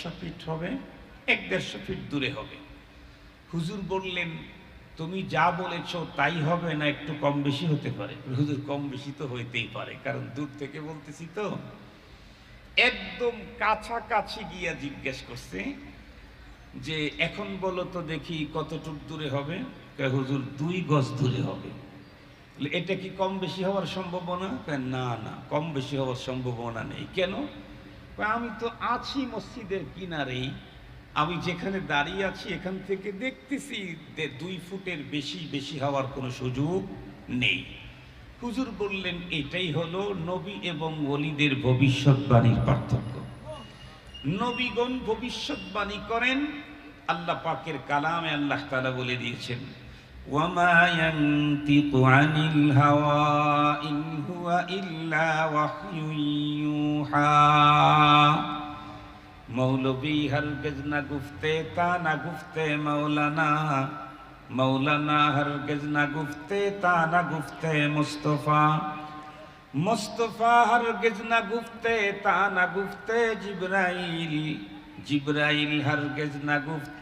দেড়শো ফিট হবে, এক দেড়শো ফিট দূরে হবে। হুজুর বললেন, তুমি যা বলেছ তাই হবে না একটু কম বেশি হতে পারে? হুজুর, কম বেশি তো হইতেই পারে, কারণ দূর থেকে বলতেছি তো। একদম কাছাকাছি গিয়া জিজ্ঞেস করছে যে, এখন বলো তো দেখি কতটুক দূরে হবে? হুজুর, দুই গজ দূরে হবে। এটা কি কম বেশি হওয়ার সম্ভাবনা? না না, কম বেশি হওয়ার সম্ভাবনা নেই। কেন? আমি তো আছি মসজিদের কিনারেই। আমি যেখানে দাঁড়িয়ে আছি, এখান থেকে দেখতেছি যে দুই ফুটের বেশি বেশি হওয়ার কোনো সুযোগ নেই। হুজুর বললেন, এটাই হলো নবী এবং ওলিদের ভবিষ্যৎবাণীর পার্থক্য। নবীগণ ভবিষ্যৎবাণী করেন, আল্লাহ পাকের কালামে আল্লাহ তাআলা বলে দিয়েছেন ওয়ামা ইয়ানতিকু আনিল হাওয়া ইন হুয়া ইল্লা ওয়াহয়ুন ইউহা মৌলবী হরগজ না গুফতে তা না গুফতে মৌলানা মৌলানা হরগজ না গুফতে তা না গুফতে মুস্তফা মুস্তফা হরগজ না গুফতে তা না গুফতে জিব্রাইল জিব্রাইল হরগজ না গুফতে